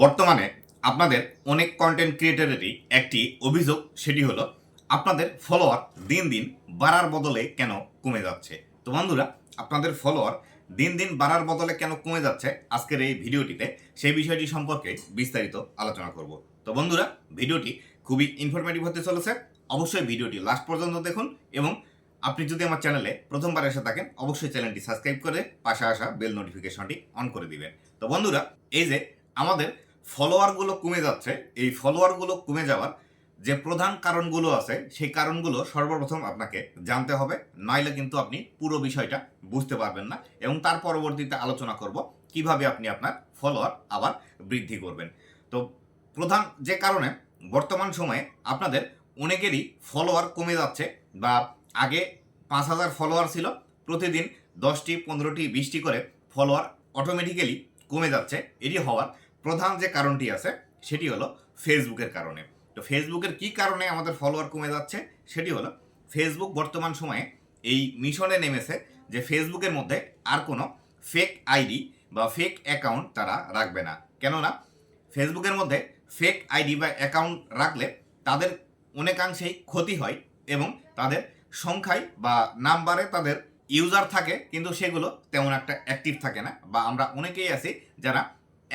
বর্তমানে আপনাদের অনেক কন্টেন্ট ক্রিয়েটারেরই একটি অভিযোগ, সেটি হলো আপনাদের ফলোয়ার দিন দিন বাড়ার বদলে কেন কমে যাচ্ছে। তো বন্ধুরা, আপনাদের ফলোয়ার দিন দিন বাড়ার বদলে কেন কমে যাচ্ছে আজকের এই ভিডিওটিতে, সেই বিষয়টি সম্পর্কে বিস্তারিত আলোচনা করব। তো বন্ধুরা, ভিডিওটি খুবই ইনফরমেটিভ হতে চলেছে। অবশ্যই ভিডিওটি লাস্ট পর্যন্ত দেখুন এবং আপনি যদি আমার চ্যানেলে প্রথমবার এসে থাকেন, অবশ্যই চ্যানেলটি সাবস্ক্রাইব করে পাশে আসা বেল নোটিফিকেশনটি অন করে দিবেন। তো বন্ধুরা, এই যে আমাদের ফলোয়ারগুলো কমে যাচ্ছে, এই ফলোয়ারগুলো কমে যাওয়ার যে প্রধান কারণগুলো আছে, সেই কারণগুলো সর্বপ্রথম আপনাকে জানতে হবে, নইলে কিন্তু আপনি পুরো বিষয়টা বুঝতে পারবেন না এবং তার পরবর্তীতে আলোচনা করব কীভাবে আপনি আপনার ফলোয়ার আবার বৃদ্ধি করবেন। তো প্রধান যে কারণে বর্তমান সময়ে আপনাদের অনেকেরই ফলোয়ার কমে যাচ্ছে বা আগে পাঁচ হাজার ফলোয়ার ছিল, প্রতিদিন দশটি, পনেরোটি, বিশটি করে ফলোয়ার অটোমেটিক্যালি কমে যাচ্ছে, এটি হওয়ার প্রধান যে কারণটি আছে, সেটি হলো ফেসবুকের কারণে। তো ফেসবুকের কি কারণে আমাদের ফলোয়ার কমে যাচ্ছে? সেটি হলো ফেসবুক বর্তমান সময়ে এই মিশনে নেমেছে যে ফেসবুকের মধ্যে আর কোনো ফেক আইডি বা ফেক অ্যাকাউন্ট তারা রাখবে না। কেননা ফেসবুকের মধ্যে ফেক আইডি বা অ্যাকাউন্ট রাখলে তাদের অনেকাংশেই ক্ষতি হয় এবং তাদের সংখ্যায় বা নাম্বারে তাদের ইউজার থাকে, কিন্তু সেগুলো তেমন একটা অ্যাক্টিভ থাকে না বা আমরা অনেকেই আছি যারা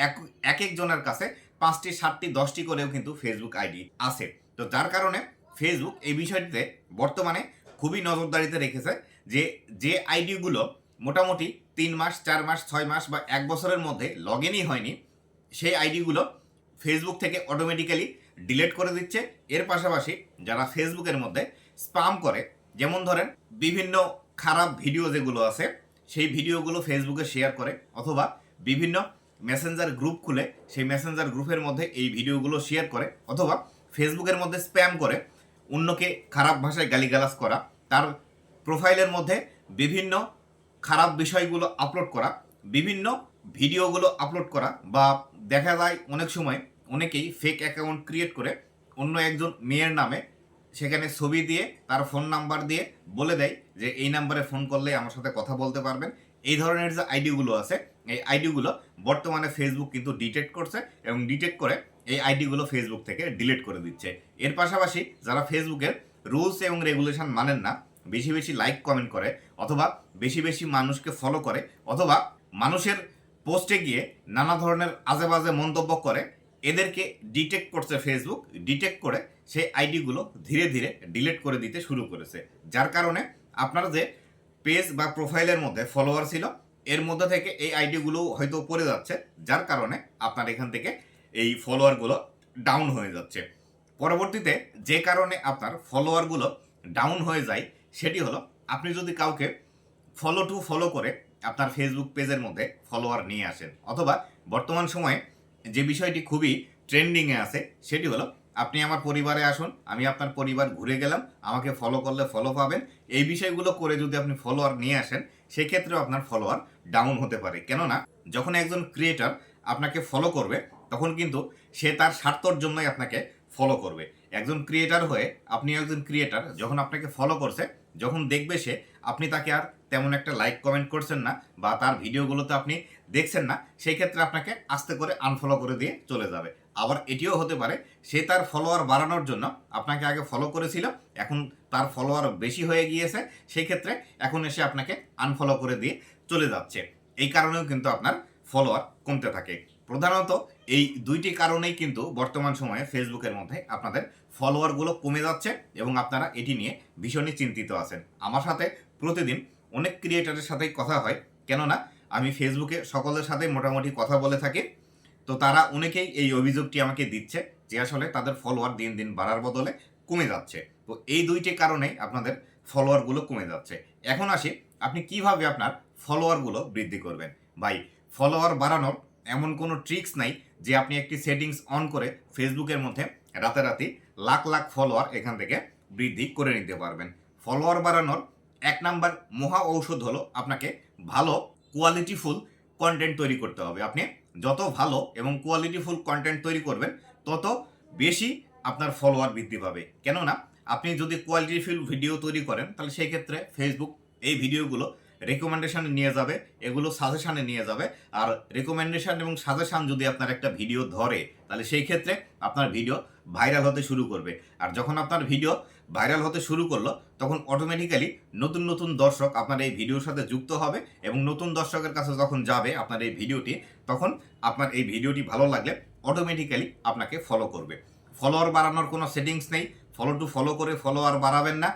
এক এক একজনের কাছে পাঁচটি, সাতটি, দশটি করেও কিন্তু ফেসবুক আইডি আছে। তো যার কারণে ফেসবুক এই বিষয়টিতে বর্তমানে খুবই নজরদারিতে রেখেছে যে যে আইডিগুলো মোটামুটি তিন মাস, চার মাস, ছয় মাস বা এক বছরের মধ্যে লগ ইনই হয়নি, সেই আইডিগুলো ফেসবুক থেকে অটোমেটিক্যালি ডিলিট করে দিচ্ছে। এর পাশাপাশি যারা ফেসবুকের মধ্যে স্পাম করে, যেমন ধরেন বিভিন্ন খারাপ ভিডিও যেগুলো আছে, সেই ভিডিওগুলো ফেসবুকে শেয়ার করে অথবা বিভিন্ন মেসেঞ্জার গ্রুপ খুলে সেই মেসেঞ্জার গ্রুপের মধ্যে এই ভিডিওগুলো শেয়ার করে অথবা ফেসবুকের মধ্যে স্প্যাম করে অন্যকে খারাপ ভাষায় গালিগালাজ করা, তার প্রোফাইলের মধ্যে বিভিন্ন খারাপ বিষয়গুলো আপলোড করা, বিভিন্ন ভিডিওগুলো আপলোড করা বা দেখা যায় অনেক সময় অনেকেই ফেক অ্যাকাউন্ট ক্রিয়েট করে অন্য একজন মেয়ের নামে সেখানে ছবি দিয়ে তার ফোন নাম্বার দিয়ে বলে দেয় যে এই নাম্বারে ফোন করলে আমার সাথে কথা বলতে পারবেন। এই ধরনের যে আইডিগুলো আছে, এই আইডিগুলো বর্তমানে ফেসবুক কিন্তু ডিটেক্ট করছে এবং ডিটেক্ট করে এই আইডিগুলো ফেসবুক থেকে ডিলিট করে দিচ্ছে। এর পাশাপাশি যারা ফেসবুকের রুলস এবং রেগুলেশন মানেন না, বেশি বেশি লাইক কমেন্ট করে অথবা বেশি বেশি মানুষকে ফলো করে অথবা মানুষের পোস্টে গিয়ে নানা ধরনের আজে বাজে মন্তব্য করে, এদেরকে ডিটেক্ট করছে ফেসবুক ডিটেক্ট করে সেই আইডিগুলো ধীরে ধীরে ডিলিট করে দিতে শুরু করেছে। যার কারণে আপনার যে পেজ বা প্রোফাইলের মধ্যে ফলোয়ার ছিল, এর মধ্যে থেকে এই আইডিগুলো হয়তো পড়ে যাচ্ছে, যার কারণে আপনার এখান থেকে এই ফলোয়ারগুলো ডাউন হয়ে যাচ্ছে। পরবর্তীতে যে কারণে আপনার ফলোয়ারগুলো ডাউন হয়ে যায়, সেটি হলো আপনি যদি কাউকে ফলো টু ফলো করে আপনার ফেসবুক পেজের মধ্যে ফলোয়ার নিয়ে আসেন, অথবা বর্তমান সময়ে যে বিষয়টি খুবই ট্রেন্ডিংয়ে আছে, সেটি হলো আপনি আমার পরিবারে আসুন, আমি আপনার পরিবার ঘুরে গেলাম, আমাকে ফলো করলে ফলো পাবেন। এই বিষয়গুলো করে যদি আপনি ফলোয়ার নিয়ে আসেন, সেক্ষেত্রেও আপনার ফলোয়ার ডাউন হতে পারে। কেননা, যখন একজন ক্রিয়েটার আপনাকে ফলো করবে, তখন কিন্তু সে তার স্বার্থর জন্যই আপনাকে ফলো করবে। একজন ক্রিয়েটার হয়ে আপনি একজন ক্রিয়েটার যখন আপনাকে ফলো করছে, যখন দেখবে সে, আপনি তাকে আর তেমন একটা লাইক কমেন্ট করছেন না বা তার ভিডিওগুলোতে আপনি দেখছেন না সেই ক্ষেত্রে আপনাকে আস্তে করে আনফলো করে দিয়ে চলে যাবে। আবার এটিও হতে পারে, সে তার ফলোয়ার বাড়ানোর জন্য আপনাকে আগে ফলো করেছিল, এখন তার ফলোয়ার বেশি হয়ে গিয়েছে সেই ক্ষেত্রে এখন এসে আপনাকে আনফলো করে দিয়ে চলে যাচ্ছে। এই কারণেও কিন্তু আপনার ফলোয়ার কমতে থাকে। প্রধানত এই দুইটি কারণেই কিন্তু বর্তমান সময়ে ফেসবুকের মধ্যে আপনাদের ফলোয়ারগুলো কমে যাচ্ছে এবং আপনারা এটি নিয়ে ভীষণই চিন্তিত আছেন। আমার সাথে প্রতিদিন অনেক ক্রিয়েটারের সাথেই কথা হয়, কেননা আমি ফেসবুকে সকলের সাথে মোটামুটি কথা বলে থাকি। তো তারা অনেকেই এই অভিযোগটি আমাকে দিচ্ছে যে আসলে তাদের ফলোয়ার দিন দিন বাড়ার বদলে কমে যাচ্ছে। তো এই দুইটি কারণেই আপনাদের ফলোয়ারগুলো কমে যাচ্ছে। এখন আসি, আপনি কীভাবে আপনার ফলোয়ারগুলো বৃদ্ধি করবেন? ভাই ফলোয়ার বাড়ানোর এমন কোনো ট্রিক্স নাই যে আপনি একটি সেটিংস অন করে ফেসবুকের মধ্যে রাতারাতি লাখ লাখ ফলোয়ার এখান থেকে বৃদ্ধি করে নিতে পারবেন। ফলোয়ার বাড়ানোর এক নাম্বার মহা ঔষধ হলো আপনাকে ভালো কোয়ালিটিফুল কন্টেন্ট তৈরি করতে হবে। আপনি যত ভালো এবং কোয়ালিটিফুল কন্টেন্ট তৈরি করবেন, তত বেশি আপনার ফলোয়ার বৃদ্ধি পাবে। কেননা, আপনি যদি কোয়ালিটিফুল ভিডিও তৈরি করেন, তাহলে সেই ক্ষেত্রে ফেসবুক এই ভিডিওগুলো রেকমেন্ডেশনে নিয়ে যাবে, এগুলো সাজেশানে নিয়ে যাবে। আর রেকমেন্ডেশন এবং সাজেশান যদি আপনার একটা ভিডিও ধরে, তাহলে সেই ক্ষেত্রে আপনার ভিডিও ভাইরাল হতে শুরু করবে। আর যখন আপনার ভিডিও ভাইরাল হতে শুরু করল, তখন অটোমেটিক্যালি নতুন নতুন দর্শক আপনার এই ভিডিওর সাথে যুক্ত হবে এবং নতুন দর্শকের কাছে যখন যাবে আপনার এই ভিডিওটি তখন আপনার এই ভিডিওটি ভালো লাগলে অটোমেটিক্যালি আপনাকে ফলো করবে। ফলোয়ার বাড়ানোর কোনো সেটিংস নেই। ফলো টু ফলো করে ফলোয়ার বাড়াবেন না।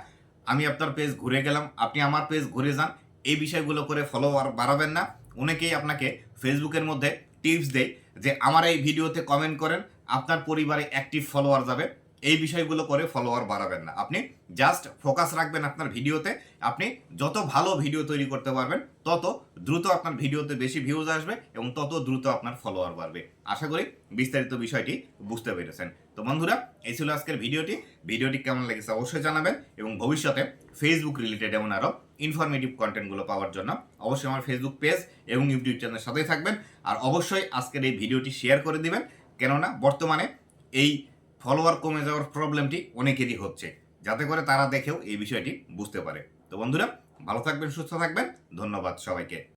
আমি আপনার পেজ ঘুরে গেলাম, আপনি আমার পেজ ঘুরে যান এই বিষয়গুলো করে ফলোয়ার বাড়াবেন না। অনেকেই আপনাকে ফেসবুকের মধ্যে টিপস দেয় যে, আমার এই ভিডিওতে কমেন্ট করেন, আপনার পরিবারে অ্যাক্টিভ ফলোয়ার যাবে। এই বিষয়গুলো করে ফলোয়ার বাড়াবেন না। আপনি জাস্ট ফোকাস রাখবেন আপনার ভিডিওতে। আপনি যত ভালো ভিডিও তৈরি করতে পারবেন, তত দ্রুত আপনার ভিডিওতে বেশি ভিউজ আসবে এবং তত দ্রুত আপনার ফলোয়ার বাড়বে। আশা করি বিস্তারিত বিষয়টি বুঝতে পেরেছেন। তো বন্ধুরা, এই ছিল আজকের ভিডিওটি। ভিডিওটি কেমন লেগেছে অবশ্যই জানাবেন এবং ভবিষ্যতে ফেসবুক রিলেটেড এমন আরও ইনফরমেটিভ কন্টেন্টগুলো পাওয়ার জন্য অবশ্যই আমার ফেসবুক পেজ এবং ইউটিউব চ্যানেলের সাথেই থাকবেন। আর অবশ্যই আজকের এই ভিডিওটি শেয়ার করে দিবেন। কেননা বর্তমানে এই ফলোয়ার কমে যাওয়ার প্রবলেমটি অনেকেরই হচ্ছে। যাতে করে তারা দেখেও এই বিষয়টি বুঝতে পারে। তো বন্ধুরা, ভালো থাকবেন, সুস্থ থাকবেন। ধন্যবাদ সবাইকে।